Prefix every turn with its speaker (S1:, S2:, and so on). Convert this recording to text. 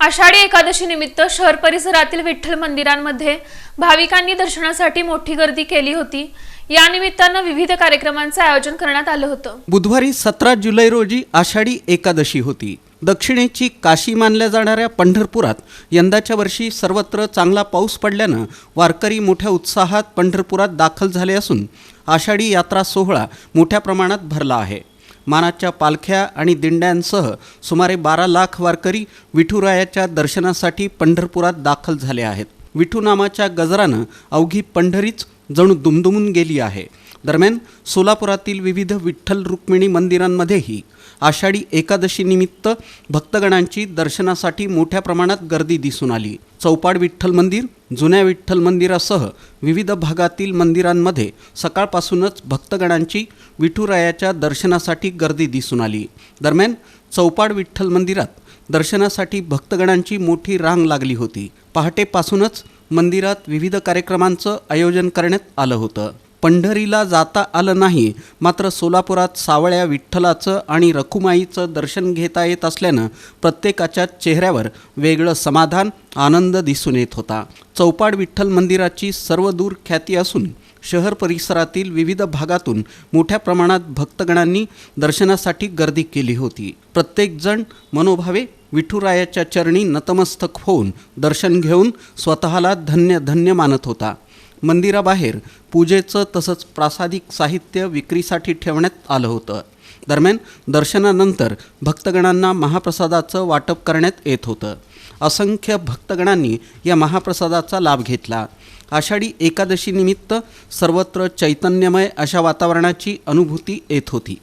S1: आषाढी एकादशी निमित्त शहर परिसरातील विठ्ठल मंदिरांमध्ये भाविकांनी दर्शनासाठी मोठी गर्दी केली होती. या निमित्तानं विविध कार्यक्रमांचं आयोजन करण्यात आलं होतं.
S2: बुधवारी सतरा जुलै रोजी आषाढी एकादशी होती. दक्षिणेची काशी मानल्या जाणाऱ्या पंढरपुरात यंदाच्या वर्षी सर्वत्र चांगला पाऊस पडल्यानं वारकरी मोठ्या उत्साहात पंढरपुरात दाखल झाले असून आषाढी यात्रा सोहळा मोठ्या प्रमाणात भरला आहे. मानाच्या पालख्या आणि दिंड्यांसह सुमारे बारा लाख वारकरी विठुरायाच्या दर्शनासाठी पंढरपुरात दाखल झाले आहेत. विठू नामाच्या गजरानं अवघी पंढरीच जणू दुमदुमून गेली आहे. दरम्यान सोलापुरातील विविध विठ्ठल रुक्मिणी मंदिरांमध्येही आषाढी एकादशीनिमित्त भक्तगणांची दर्शनासाठी मोठ्या प्रमाणात गर्दी दिसून आली. चौपाड विठ्ठल मंदिर जुन्या विठ्ठल मंदिरासह विविध भागातील मंदिरांमध्ये सकाळपासूनच भक्तगणांची विठुरायाच्या दर्शनासाठी गर्दी दिसून आली. दरम्यान चौपाड विठ्ठल मंदिरात दर्शनासाठी भक्तगणांची मोठी रांग लागली होती. पहाटेपासूनच मंदिरात विविध कार्यक्रमांचं आयोजन करण्यात आलं होतं. पंढरीला जाता आलं नाही मात्र सोलापुरात सावळ्या विठ्ठलाचं आणि रखुमाईचं दर्शन घेता येत असल्यानं प्रत्येकाच्या चेहऱ्यावर वेगळं समाधान आनंद दिसून येत होता. चौपाड विठ्ठल मंदिराची सर्वदूर ख्याती असून शहर परिसरातील विविध भागातून मोठ्या प्रमाणात भक्तगणांनी दर्शनासाठी गर्दी केली होती. प्रत्येकजण मनोभावे विठुरायाच्या चरणी नतमस्तक होऊन दर्शन घेऊन स्वतःला धन्य धन्य मानत होता. मंदिराबाहेर पूजेचं तसंच प्रासादिक साहित्य विक्रीसाठी ठेवण्यात आलं होतं. दरम्यान दर्शनानंतर भक्तगणांना महाप्रसादाचं वाटप करण्यात येत होतं. असंख्य भक्तगणांनी या महाप्रसादाचा लाभ घेतला. आषाढी एकादशीनिमित्त सर्वत्र चैतन्यमय अशा वातावरणाची अनुभूती येत होती.